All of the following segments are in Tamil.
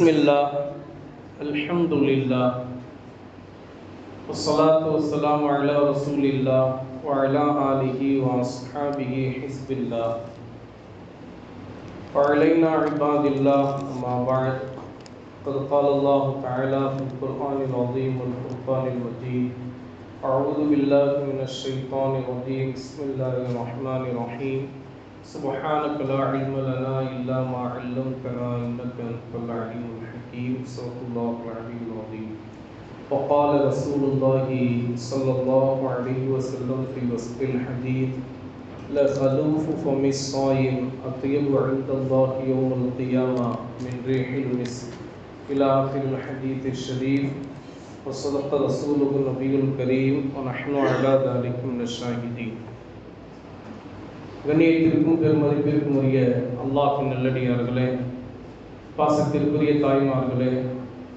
بسم اللہ الحمد للہ والصلاة والسلام على رسول اللہ وعلى آلہ وصحابہ حزب اللہ. وعلینا عباد اللہ، اما بعد، قد قال اللہ تعالی فی القرآن العظیم والفرقان المجید اعوذ باللہ من الشیطان الرجیم، بسم اللہ الرحمن الرحیم. سبحانك لا علم لنا إلا ما علمتنا إنك أنت العليم الحكيم. صدق الله العلي العظيم. وقال رسول الله صلى الله عليه وسلم في وسط الحديث لخلوف فم الصائم أطيب عند الله يوم القيامة من ريح المسك. إلى آخر الحديث الشريف، وصدق رسوله النبي الكريم ونحن على ذلك من الشاهدين. கண்ணியத்திற்கும் பெருமதிப்பிற்கும் உரிய அல்லாஹின் நல்லடியார்களே பாசத்திற்குரிய தாய்மார்களே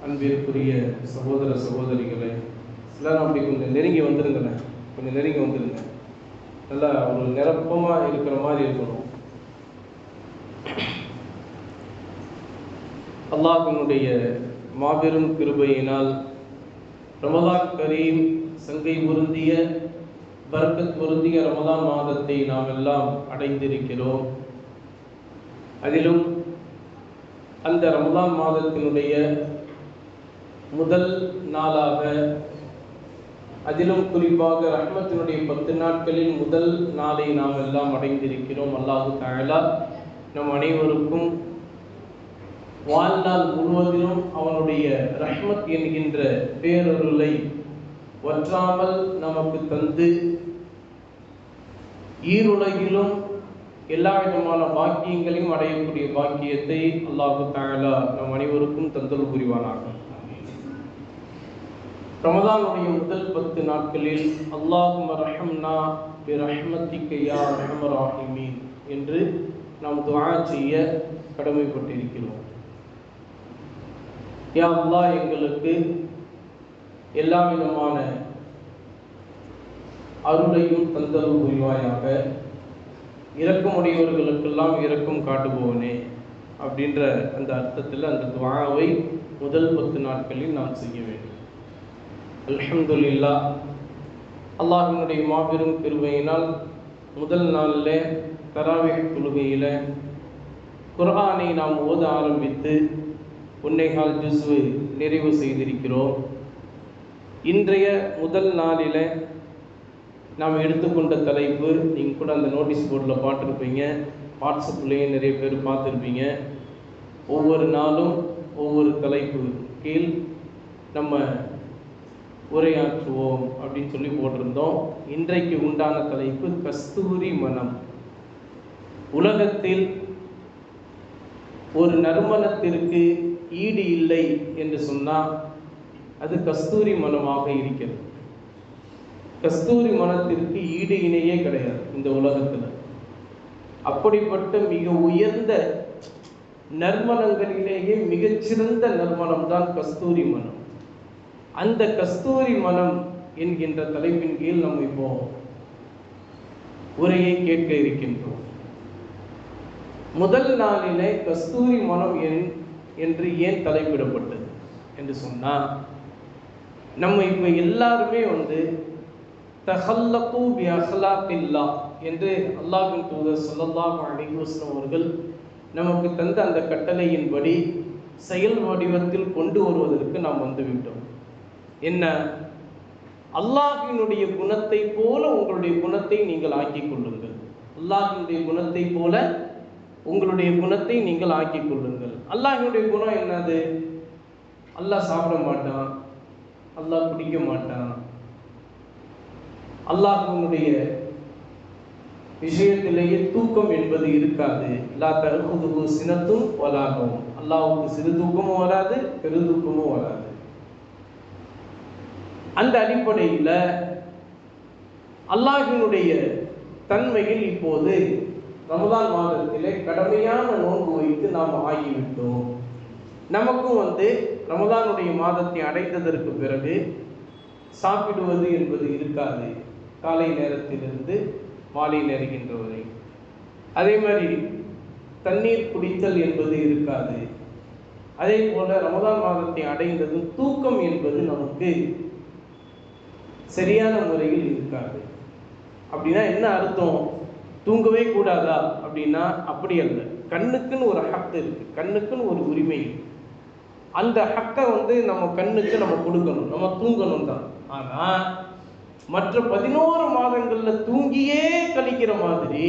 அன்பிற்குரிய சகோதர சகோதரிகளே எல்லாரும் அப்படி கொஞ்சம் நெருங்கி வந்துருங்களேன் கொஞ்சம் நெருங்கி வந்துருங்க. நல்லா ஒரு நிரப்பமாக இருக்கிற மாதிரி இருக்கணும். அல்லாஹினுடைய மாபெரும் கிருபையினால் ரமலான் கரீம் சங்கை பொருந்திய பரக்கத் பொருந்திய ரமதான் மாதத்தை நாம் எல்லாம் அடைந்திருக்கிறோம். அதிலும் அந்த ரமதான் மாதத்தினுடைய முதல் நாளாக அதிலும் குறிப்பாக ரஹ்மத்தினுடைய பத்து நாட்களில் முதல் நாளை நாம் எல்லாம் அடைந்திருக்கிறோம். அல்லாஹு தாழலா நம் அனைவருக்கும் வாழ்நாள் முழுவதிலும் அவனுடைய ரஹ்மத் என்கின்ற பேரொருளை வற்றாமல் நமக்கு தந்து ஈருலகிலும் எல்லா விதமான பாக்கியங்களையும் அடையக்கூடிய பாக்கியத்தை அல்லாஹு தாயலா நம் அனைவருக்கும் தந்தல் புரிவானாக. ரமதானுடைய முதல் பத்து நாட்களில் அல்லாஹும் ரஹம்னா பிரஹ்மத்திக்கையா ரஹமர் ராஹிமீன் என்று நாம் துவா செய்ய கடமைப்பட்டிருக்கிறோம். யா அல்லாஹ் எங்களுக்கு எல்லா விதமான அருளையும் தந்தரும் புரிவாயாக. இரக்கமுடையவர்களுக்கெல்லாம் இரக்கம் காட்டுபவனே அப்படின்ற அந்த அர்த்தத்தில் அந்த துவாவை முதல் பத்து நாட்களில் நாம் செய்ய வேண்டும். அல்ஹம்துலில்லா அல்லாஹினுடைய மாபெரும் பெருமையினால் முதல் நாளில் தராவிக தொழுகையில் குர்ஆனை நாம் ஓத ஆரம்பித்து உன்னைகால் ஜுஸ்வு நிறைவு செய்திருக்கிறோம். இன்றைய முதல் நாளில் நாம் எடுத்துக்கொண்ட தலைப்பு நீங்கள் கூட அந்த நோட்டீஸ் போர்டில் பார்த்துருப்பீங்க. வாட்ஸ்அப்லேயே நிறைய பேர் பார்த்துருப்பீங்க. ஒவ்வொரு நாளும் ஒவ்வொரு தலைப்பு கீழ் நம்ம உரையாற்றுவோம் அப்படின்னு சொல்லி போட்டிருந்தோம். இன்றைக்கு உண்டான தலைப்பு கஸ்தூரி மனம். உலகத்தில் ஒரு நறுமணத்திற்கு ஈடு இல்லை என்று சொன்னால் அது கஸ்தூரி மனமாக இருக்கிறது. கஸ்தூரி மனத்திற்கு ஈடு இணையே கிடையாது இந்த உலகத்தில். அப்படிப்பட்ட மிக உயர்ந்த நறுமணங்களிலேயே மிகச்சிறந்த நர்மணம் தான் கஸ்தூரி மனம். அந்த கஸ்தூரி மனம் என்கின்ற தலைப்பின் கீழ் நம்ம இப்போ உரையை கேட்க இருக்கின்றோம். முதல் நாளிலே கஸ்தூரி மனம் என் என்று ஏன் தலைப்பிடப்பட்டது? என்று சொன்னால் நம்ம இப்போ எல்லாருமே வந்து தஹல்லகு பி அஹ்லாக்கில்லா என்று அல்லாஹின் தூதர் சொல்லல்லாஹ் அலைஹி அவர்கள் நமக்கு தந்த அந்த கட்டளையின்படி செயல் வடிவத்தில் கொண்டு வருவதற்கு நாம் வந்துவிட்டோம். என்ன? அல்லாஹினுடைய குணத்தை போல உங்களுடைய குணத்தை நீங்கள் ஆக்கிக் கொள்ளுங்கள். அல்லாஹினுடைய குணத்தை போல உங்களுடைய குணத்தை நீங்கள் ஆக்கிக் கொள்ளுங்கள். அல்லாஹினுடைய குணம் என்னது? அல்லாஹ் சாப்பிட மாட்டான். அல்லாஹ் குடிக்க மாட்டான். அல்லாஹினுடைய விஷயத்திலேயே தூக்கம் என்பது இருக்காது. எல்லா தருகுது சினத்தும் வலாகவும் அல்லாஹுக்கு சிறு தூக்கமும் வராது பெரு தூக்கமும் வராது. அந்த அடிப்படையில் அல்லாஹினுடைய தன்மையில் இப்போது ரமதான் மாதத்திலே கடமையான நோன்பு வைத்து நாம் ஆகிவிட்டோம். நமக்கும் வந்து ரமதானுடைய மாதத்தை அடைந்ததற்கு பிறகு சாப்பிடுவது என்பது இருக்காது. காலை நேரத்திலிருந்து மாலை நேருகின்ற வரை அதே மாதிரி தண்ணீர் குடித்தல் என்பது இருக்காது. அதே போல ரமதான் மாதத்தை அடைந்ததும் தூக்கம் என்பது நமக்கு சரியான முறையில் இருக்காது. அப்படின்னா என்ன அர்த்தம்? தூங்கவே கூடாதா? அப்படின்னா அப்படி அல்ல. கண்ணுக்குன்னு ஒரு ஹக்கு இருக்கு. கண்ணுக்குன்னு ஒரு உரிமை அந்த ஹக்கை வந்து நம்ம கண்ணுக்கு நம்ம கொடுக்கணும். நம்ம தூங்கணும் தான் ஆனால் மற்ற பதினோரு மாதங்களில் தூங்கியே கழிக்கிற மாதிரி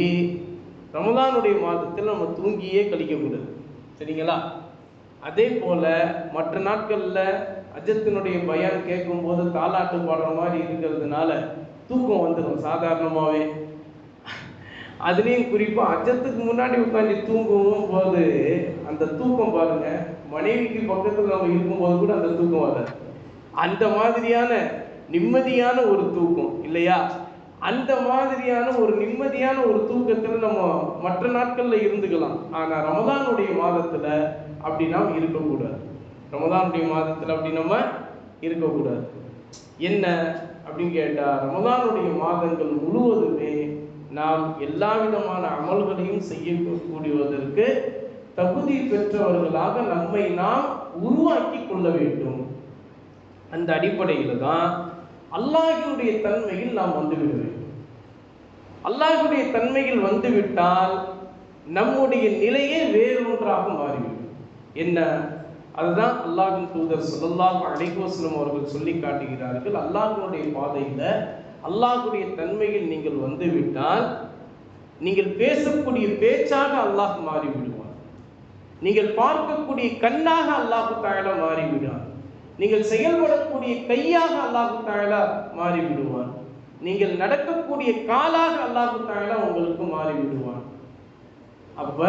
ரமதானுடைய மாதத்தில் நம்ம தூங்கியே கழிக்கக்கூடாது. சரிங்களா? அதே போல் மற்ற நாட்களில் அஜத்தினுடைய பயன் கேட்கும்போது தாலாட்டு பாடுற மாதிரி இருக்கிறதுனால தூக்கம் வந்துடும் சாதாரணமாகவே அதுலேயும் குறிப்பாக அஜத்துக்கு முன்னாடி உட்காந்து தூங்கவும் போது அந்த தூக்கம் பாருங்கள் மனைவிக்கு பக்கத்தில் நம்ம இருக்கும்போது கூட அந்த தூக்கம் வராது. அந்த மாதிரியான நிம்மதியான ஒரு தூக்கம் இல்லையா? அந்த மாதிரியான ஒரு நிம்மதியான ஒரு தூக்கத்தில் நம்ம மற்ற நாட்களில் இருந்துக்கலாம். ஆனால் ரமதானுடைய மாதத்தில் அப்படி நாம் இருக்கக்கூடாது. ரமதானுடைய மாதத்தில் அப்படி நம்ம இருக்கக்கூடாது. என்ன அப்படின்னு கேட்டால் ரமதானுடைய மாதங்கள் முழுவதுமே நாம் எல்லா விதமான அமல்களையும் செய்யக்கூடியதற்கு தகுதி பெற்றவர்களாக நம்மை நாம் உருவாக்கி கொள்ள வேண்டும். அந்த அடிப்படையில் தான் அல்லாஹினுடைய தன்மையில் நாம் வந்துவிட வேண்டும் அல்லாஹுடைய தன்மையில் வந்துவிட்டால் நம்முடைய நிலையே வேறொன்றாக மாறிவிடும். என்ன? அதுதான் அல்லாஹின் தூதர் சொல்லல்லாஹ் அலைகோஸ்லம் அவர்கள் சொல்லி காட்டுகிறார்கள். அல்லாஹினுடைய பாதையில் அல்லாஹுடைய தன்மையில் நீங்கள் வந்துவிட்டால் நீங்கள் பேசக்கூடிய பேச்சாக அல்லாஹ் மாறிவிடுவார் நீங்கள் பார்க்கக்கூடிய கண்ணாக அல்லாஹு தாயலா மாறிவிடுவார் நீங்கள் செயல்படக்கூடிய கையாக அல்லாஹு தாயலா மாறிவிடுவான். நீங்கள் நடக்கக்கூடிய காலாக அல்லாஹு தாழலா உங்களுக்கு மாறிவிடுவான். அப்ப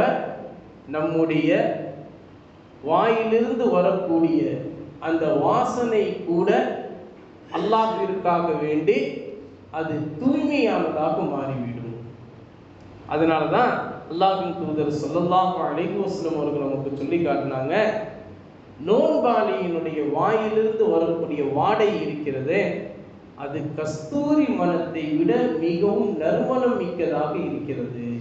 நம்முடைய வாயிலிருந்து வரக்கூடிய அந்த வாசனை கூட அல்லாஹிற்காக வேண்டி அது தூய்மையானதாக மாறிவிடும். அதனால தான் அல்லாஹின் தூதர் சொல்லல்லாஹ் அலைஹி வஸல்லம் அவர்கள் நமக்கு சொல்லி காட்டினாங்க நோன்பாளியினுடைய வாயிலிருந்து வரக்கூடிய வாடை இருக்கிறது. அது கஸ்தூரி மனத்தை விட மிகவும் நறுமணம் மிக்கதாக இருக்கிறது.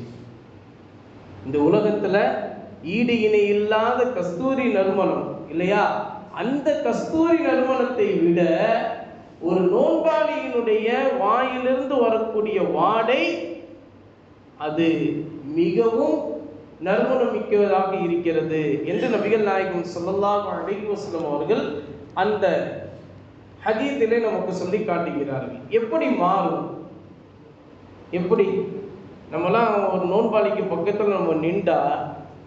இந்த உலகத்துல ஈடு இணை இல்லாத கஸ்தூரி நறுமணம் இல்லையா? அந்த கஸ்தூரி நறுமணத்தை விட ஒரு நோன்பாளியினுடைய வாயிலிருந்து வரக்கூடிய வாடை அது மிகவும் நறுமணம் மிக்கதாக இருக்கிறது என்று நபிகள் நாயகம் சொல்லலாம் அலைஹி அவர்கள் அந்த ஹதீத்திலே நமக்கு சொல்லி காட்டுகிறார்கள். எப்படி மாறும்? எப்படி? நம்மலாம் ஒரு நோன்பாளிக்கு பக்கத்தில் நம்ம நின்றா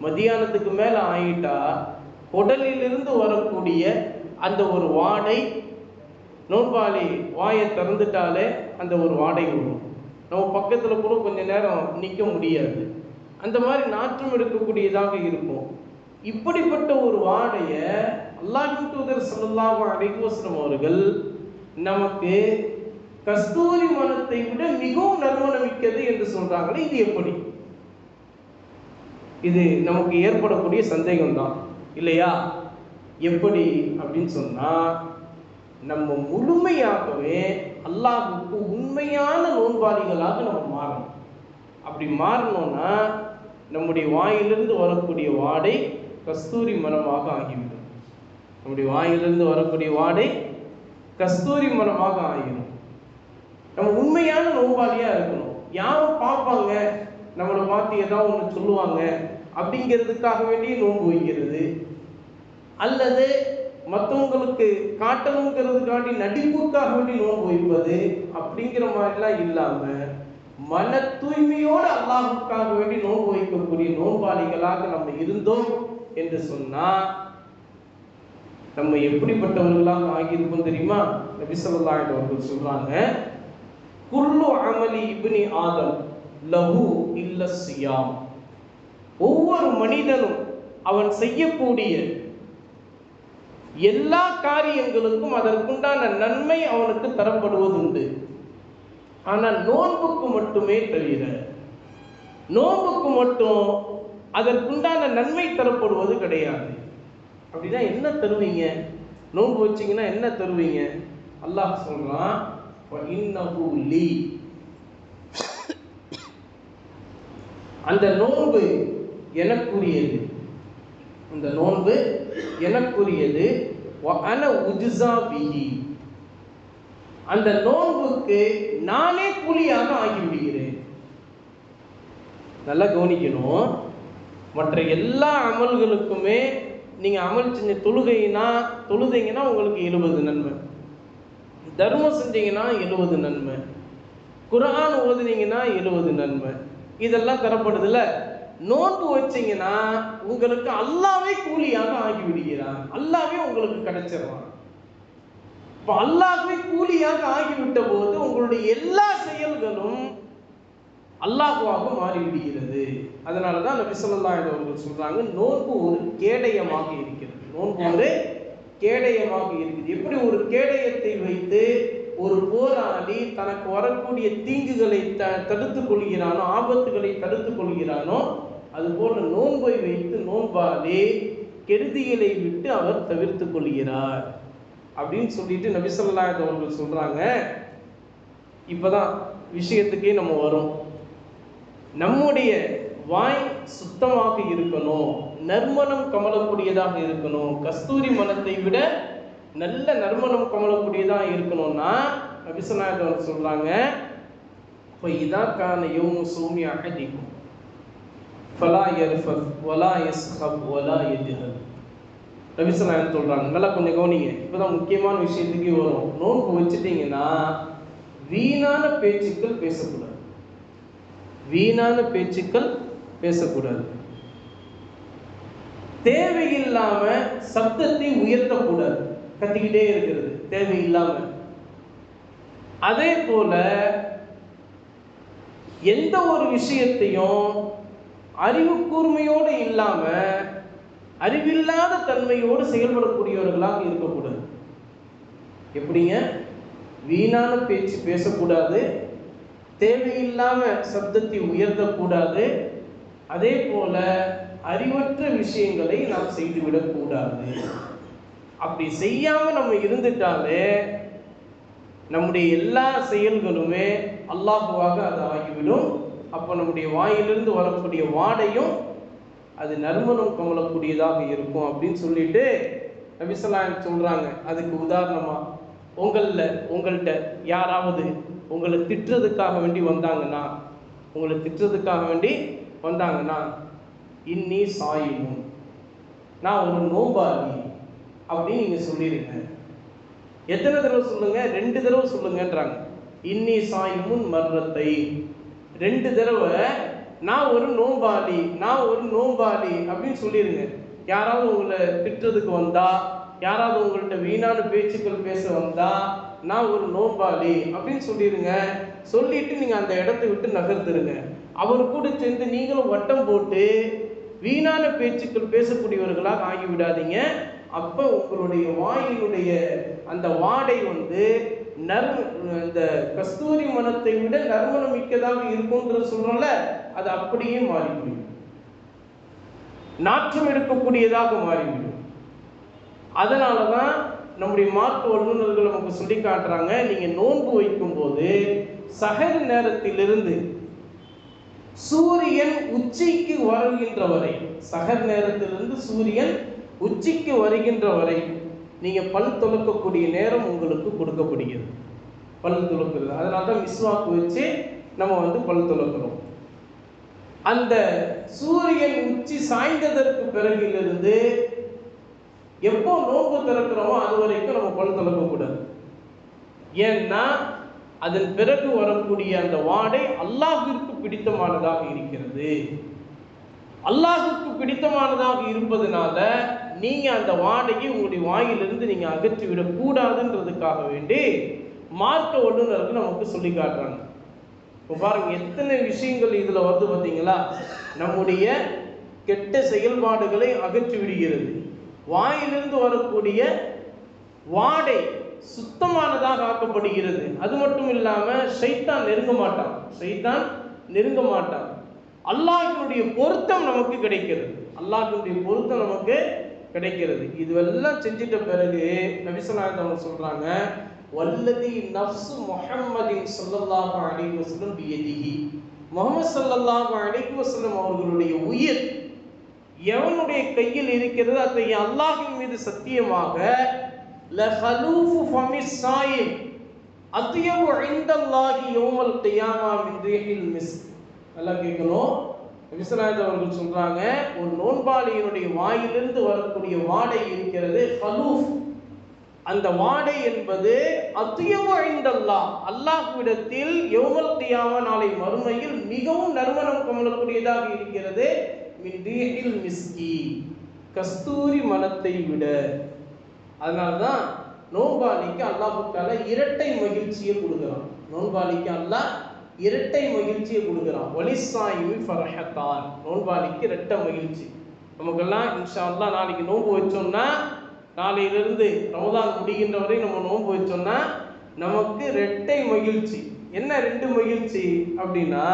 மதியானத்துக்கு மேலே ஆயிட்டா உடலிலிருந்து வரக்கூடிய அந்த ஒரு வாடை நோன்பாளி வாயை திறந்துட்டாலே அந்த ஒரு வாடை வரும். நம்ம பக்கத்தில் கூட கொஞ்ச நேரம் நிற்க முடியாது. அந்த மாதிரி நாற்றம் எடுக்கக்கூடியதாக இருக்கும். இப்படிப்பட்ட ஒரு வாடையை அல்லாஹின் தூதர் ஸல்லல்லாஹு அலைஹி அவர்கள் நமக்கு கஸ்தூரி மனத்தை விட மிகவும் நறுமணமிக்கது என்று சொல்றாங்களே இது எப்படி? இது நமக்கு ஏற்படக்கூடிய சந்தேகம் தான் இல்லையா? எப்படி அப்படின்னு சொன்னா நம்ம முழுமையாகவே அல்லாஹுக்கு உண்மையான நோன்பாளிகளாக நம்ம மாறணும். அப்படி மாறணும்னா நம்முடைய வாயிலிருந்து வரக்கூடிய வாடை கஸ்தூரி மரமாக ஆகிவிடும். நம்முடைய வாயிலிருந்து வரக்கூடிய வாடை கஸ்தூரி மரமாக ஆகிடும் நம்ம உண்மையான நோன்பாளியா இருக்கணும். யாரும் பார்ப்பாங்க நம்மளை பார்த்து ஏதாவது ஒன்று சொல்லுவாங்க அப்படிங்கிறதுக்காக வேண்டிய நோன்பு வைக்கிறது. அல்லது மற்றவங்களுக்கு காட்டணுங்கிறதுக்காண்டி நடிப்புக்காக வேண்டி நோன்பு வைப்பது அப்படிங்கிற மாதிரிலாம் இல்லாமல் மன தூய்மையோடு அல்லாஹுக்காக வேண்டி நோன்பு வைக்கக்கூடிய நோன்பாளிகளாக நம்ம இருந்தோம் என்று சொன்னா நம்ம எப்படிப்பட்டவர்களாக ஆகியிருப்போம் தெரியுமா? நபிசல்லாஹ் அவர்கள் சொல்றாங்க குல்லு அமலி இப்னி ஆதம் லஹு இல்ல சியாம் ஒவ்வொரு மனிதனும் அவன் செய்யக்கூடிய எல்லா காரியங்களுக்கும் அதற்குண்டான நன்மை அவனுக்கு தரப்படுவதுண்டு. ஆனால் நோன்புக்கு மட்டுமே தவிர நோன்புக்கு மட்டும் அதற்குண்டான நன்மை தரப்படுவது கிடையாது. அப்படின்னா என்ன தருவீங்க? நோன்பு வச்சீங்கன்னா என்ன தருவீங்க? அல்லாஹ் சொல்றான் "வஇன்னஹு அந்த நோன்பு எனக்குரியது. அந்த நோன்பு எனக்குரியது. வ அன உஜ்ஸா பிஹி. அந்த நோன்புக்கு நானே கூலியாக ஆகிவிடுகிறேன். நல்லா கவனிக்கணும். மற்ற எல்லா அமல்களுக்குமே நீங்கள் அமல் செஞ்ச தொழுகைனா தொழுதீங்கன்னா உங்களுக்கு எழுபது நன்மை. தர்மம் செஞ்சீங்கன்னா எழுபது நன்மை. குரான் ஓதுனீங்கன்னா எழுபது நன்மை. இதெல்லாம் தரப்படுதுல்ல நோன்பு வச்சீங்கன்னா உங்களுக்கு அல்லாவே கூலியாக ஆகிவிடுகிறான். அல்லாவே உங்களுக்கு கிடைச்சிடுவான் இப்போ அல்லாஹ்வே கூலியாக ஆகிவிட்ட போது உங்களுடைய எல்லா செயல்களும் அல்லாஹுவாக மாறிவிடுகிறது. அதனால தான் நபி ஸல்லல்லாஹு அவர்கள் சொல்கிறாங்க நோன்பு ஒரு கேடயமாக இருக்கிறது. நோன்பு ஒரு கேடயமாக இருக்குது. எப்படி ஒரு கேடயத்தை வைத்து ஒரு போராளி தனக்கு வரக்கூடிய தீங்குகளை த தடுத்துக் கொள்கிறானோ ஆபத்துகளை தடுத்துக் கொள்கிறானோ அதுபோல நோன்பை வைத்து நோன்பாலே கெடுதிகளை விட்டு அவர் தவிர்த்து கொள்கிறார். அப்படின்னு சொல்லிட்டு நபி அவர்கள் சொல்றாங்க. இப்பதான் விஷயத்துக்கே நம்ம வரோம். நம்முடைய வாய் சுத்தமாக இருக்கணும். நறுமணம் கமலக்கூடியதாக இருக்கணும். கஸ்தூரி மனத்தை விட நல்ல நறுமணம் கமலக்கூடியதாக இருக்கணும்னா நபிசநாயகர் சொல்றாங்க இப்போ இதான் கான யோமு சூமி அகதிக்கும் ஃபலா யர்ஃபத் வலா யஸ்ஹப் ஒலா யஜ்ஹல் நபிசநாயகர் சொல்றாங்க. நல்லா கொஞ்சம் கவனிங்க. இப்பதான் முக்கியமான விஷயத்துக்கு வரும். நோன்பு வச்சுட்டீங்கன்னா வீணான பேச்சுக்கள் பேசக்கூடாது. வீணான பேச்சுக்கள் பேசக்கூடாது. தேவையில்லாம சப்தத்தை உயர்த்தக்கூடாது. கத்திக்கிட்டே இருக்கிறது. தேவையில்லாம. அதே போல எந்த ஒரு விஷயத்தையும் அறிவு கூர்மையோடு இல்லாம அறிவில்லாத தன்மையோடு செயல்படக்கூடியவர்களாக இருக்கக்கூடாது. எப்படிங்க? வீணான பேச்சு பேசக்கூடாது. தேவையில்லாம சப்தத்தை உயர்த்தக்கூடாது. அதே போல அறிவற்ற விஷயங்களை நாம் செய்துவிடக்கூடாது. அப்படி செய்யாம நம்ம இருந்துட்டாலே நம்முடைய எல்லா செயல்களுமே அல்லாஹுவாக அது ஆகிவிடும் அப்போ நம்முடைய வாயிலிருந்து வரக்கூடிய வாடையும் அது நறுமணம் கமலக்கூடியதாக இருக்கும் அப்படின்னு சொல்லிட்டு நபிசல்லாம் சொல்றாங்க. அதுக்கு உதாரணமா உங்களில் உங்கள்கிட்ட யாராவது உங்களை திட்டுறதுக்காக வேண்டி வந்தாங்கன்னா உங்களை திட்டுறதுக்காக வேண்டி வந்தாங்கன்னா இன்னி சாயினும் நான் ஒரு நோம்பாளி அப்படின்னு நீங்கள் சொல்லிடுங்க எத்தனை தடவை சொல்லுங்க? ரெண்டு தடவை சொல்லுங்கன்றாங்க. இன்னி சாயிமுன் மர்றத்தை ரெண்டு தடவை நான் ஒரு நோம்பாளி நான் ஒரு நோம்பாளி அப்படின்னு சொல்லிடுங்க யாராவது உங்களை திட்டுறதுக்கு வந்தா யாராவது உங்கள்கிட்ட வீணான பேச்சுக்கள் பேச வந்தா நான் ஒரு நோம்பாளி அப்படின்னு சொல்லிடுங்க சொல்லிட்டு நீங்கள் அந்த இடத்த விட்டு நகர்த்துருங்க அவர் கூட சேர்ந்து நீங்களும் வட்டம் போட்டு வீணான பேச்சுக்கள் பேசக்கூடியவர்களாக ஆகிவிடாதீங்க. அப்போ உங்களுடைய வாயினுடைய அந்த வாடை வந்து நறு இந்த கஸ்தூரி மனத்தை விட நறுமணம் மிக்கதாக இருக்கும்ன்ற சொல்கிறோம்ல அது அப்படியே மாறிவிடும். நாற்றம் எடுக்கக்கூடியதாக மாறிவிடும். அதனால தான் நம்முடைய மார்க்க வல்லுநர்கள் நமக்கு சொல்லி காட்டுறாங்க நீங்க நோன்பு வைக்கும்போது சகல் நேரத்திலிருந்து சூரியன் உச்சிக்கு வருகின்ற வரை சகர் நேரத்திலிருந்து சூரியன் உச்சிக்கு வருகின்ற வரை நீங்க பல் துளக்கக்கூடிய நேரம் உங்களுக்கு கொடுக்கப்படுகிறது. பல் துளக்குறது அதனால தான் மிஸ்வாக்கு வச்சு நம்ம வந்து பல் துலக்கிறோம் அந்த சூரியன் உச்சி சாய்ந்ததற்கு பிறகிலிருந்து எப்போ நோன்பு திறக்கிறோமோ அது வரைக்கும் நம்ம பல் திறக்கக்கூடாது ஏன்னா அதன் பிறகு வரக்கூடிய அந்த வாடை அல்லாஹிற்கு பிடித்தமானதாக இருக்கிறது. அல்லாஹுக்கு பிடித்தமானதாக இருப்பதனால நீங்க அந்த வாடையை உங்களுடைய வாயிலிருந்து நீங்க அகற்றி விடக்கூடாதுன்றதுக்காக வேண்டி மார்க்க வல்லுநர்கள் நமக்கு சொல்லி காட்டுறாங்க. இப்போ பாருங்க எத்தனை விஷயங்கள் இதில் வந்து பார்த்தீங்களா நம்முடைய கெட்ட செயல்பாடுகளை அகற்றி விடுகிறது. வாயிலிருந்து வரக்கூடிய வாடை சுத்தமானதாக ஆக்கப்படுகிறது. அது மட்டும் இல்லாமல் சைத்தான் நெருங்க மாட்டான். ஷைத்தான் நெருங்க மாட்டான். அல்லாஹினுடைய பொருத்தம் நமக்கு கிடைக்கிறது. அல்லாஹினுடைய பொருத்தம் நமக்கு கிடைக்கிறது. இதுவெல்லாம் செஞ்சிட்ட பிறகு நபிசல்லாஹ் அவங்க சொல்கிறாங்க வல்லதி நஃப்சு முஹம்மதின் சொல்லல்லாஹு அலைஹி வஸல்லம் பியதிஹி முஹம்மது சல்லல்லாஹு அலைஹி வஸல்லம் அவர்களுடைய உயிர் எவனுடைய கையில் இருக்கிறது அத்தகைய அல்லாஹின் மீது சத்தியமாக லஹலூஃபு ஃபமிஸ் சாயிம் அத்தியபு இந்தல்லாஹி யௌமல் கியாமா மின் ரீஹில் மிஸ்க் நல்லா கேட்கணும் விஸ்வநாத் அவர்கள் சொல்றாங்க ஒரு நோன்பாளியினுடைய வாயிலிருந்து வரக்கூடிய வாடை இருக்கிறது ஹலூஃப் அந்த வாடை என்பது அத்தியமு ஐந்தல்லா அல்லாஹ்விடத்தில் யௌமல் கியாமா நாளை மறுமையில் மிகவும் நறுமணம் கமலக்கூடியதாக இருக்கிறது. மின் மிஸ்கி கஸ்தூரி மனத்தை விட. அதனால்தான் நோன்பாளிக்கு அல்லாஹுக்கால இரட்டை மகிழ்ச்சியை கொடுக்குறான். நோன்பாளிக்கு அல்லாஹ் இரட்டை மகிழ்ச்சியை கொடுக்குறான். ஒலிசாயி ஃபரஹத்தான். நோன்பாளிக்கு இரட்டை மகிழ்ச்சி. நமக்கெல்லாம் இன்ஷா அல்லா நாளைக்கு நோன்பு வச்சோம்னா காலையிலிருந்து ரமதான் முடிகின்ற வரை நம்ம நோன்பு வச்சோம்னா நமக்கு ரெட்டை மகிழ்ச்சி. என்ன ரெண்டு மகிழ்ச்சி அப்படின்னா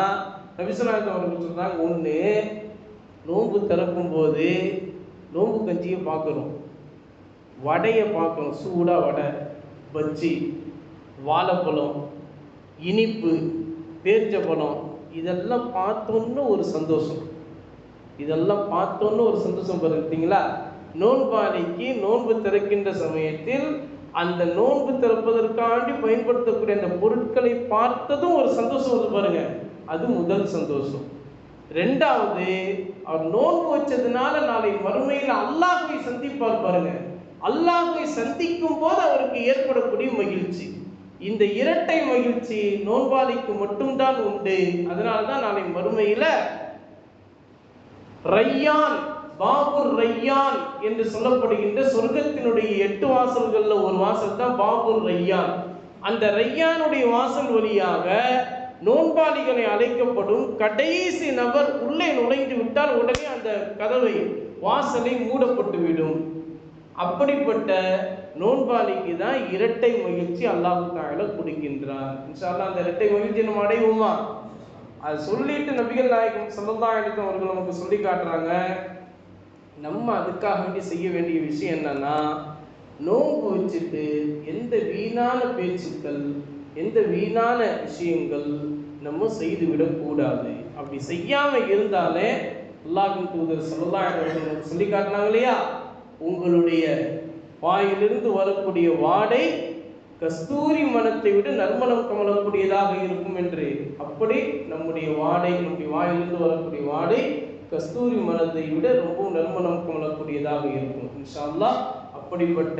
ரவிசநாதன் அவர்கள் சொல்றாங்க ஒன்று நோன்பு திறக்கும் போது நோன்பு கஞ்சியை பார்க்குறோம் வடையை பார்க்குறோம் சூடாக வடை பஜ்ஜி வாழைப்பழம் இனிப்பு பேரிச்சப்பழம் இதெல்லாம் பார்த்தோன்னு ஒரு சந்தோஷம். இதெல்லாம் பார்த்தோன்னு ஒரு சந்தோஷம் பார்த்தீங்களா நோன்பாளிக்கு நோன்பு திறக்கின்ற சமயத்தில் அந்த நோன்பு திறப்பதற்காண்டி பயன்படுத்தக்கூடிய அந்த பொருட்களை பார்த்ததும் ஒரு சந்தோஷம் வந்து பாருங்க. அது முதல் சந்தோஷம். ரெண்டாவது அவர் நோன்பு வச்சதுனால நாளை மறுமையில் அல்லாஹை சந்திப்பார் பாருங்க. அல்லாஹை சந்திக்கும் போது அவருக்கு ஏற்படக்கூடிய மகிழ்ச்சி. இந்த இரட்டை மகிழ்ச்சி நோன்பாளிக்கு மட்டும்தான் உண்டு. அதனால தான் நாளை மறுமையில் ரையான் பாபுர் ரையான் என்று சொல்லப்படுகின்ற சொர்க்கத்தினுடைய எட்டு வாசல்களில் ஒரு வாசல் தான் பாபுர் ரையான். அந்த ரையானுடைய வாசல் வழியாக நோன்பாளிகளை அழைக்கப்படும் கடைசி நபர் உள்ளே நுழைந்து விட்டால் உடனே அந்த கதவை வாசலை மூடப்பட்டு விடும். அப்படிப்பட்ட நோன்பாளிக்கு தான் இரட்டை மகிழ்ச்சி அல்லாஹு தாயால கொடுக்கின்றார் இன்ஷால்லா அந்த இரட்டை மகிழ்ச்சி நம்ம அடைவோமா? அது சொல்லிட்டு நபிகள் நாயகம் சல்லல்லாஹு அவர்கள் நமக்கு சொல்லி காட்டுறாங்க. நம்ம அதுக்காக வேண்டி செய்ய வேண்டிய விஷயம் என்னன்னா நோன்பு வச்சுட்டு எந்த வீணான பேச்சுக்கள் எந்த வீணான விஷயங்கள் நம்ம செய்து விடக்கூடாது. அப்படி செய்யாம இருந்தாலே அல்லாஹின் தூதர் சொல்லலாம் சொல்லி காட்டினாங்க இல்லையா? உங்களுடைய வாயிலிருந்து வரக்கூடிய வாடை கஸ்தூரி மனத்தை விட நறுமணம் கமலக்கூடியதாக இருக்கும் என்று. அப்படி நம்முடைய வாடை நம்முடைய வாயிலிருந்து வரக்கூடிய வாடை கஸ்தூரி மனத்தை விட ரொம்பவும் நறுமணம் கொள்ளக்கூடியதாக இருக்கும். இன்ஷா அல்லாஹ் அப்படிப்பட்ட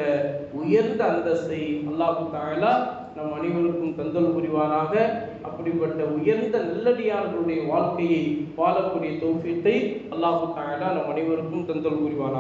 உயர்ந்த அந்தஸ்தை அல்லாஹு தாயலா நம் அனைவருக்கும் தந்தல் புரிவாராக அப்படிப்பட்ட உயர்ந்த நல்லடியார்களுடைய வாழ்க்கையை வாழக்கூடிய தோஃபியத்தை அல்லாஹு தாயலா நம் அனைவருக்கும் தந்தல் புரிவாராக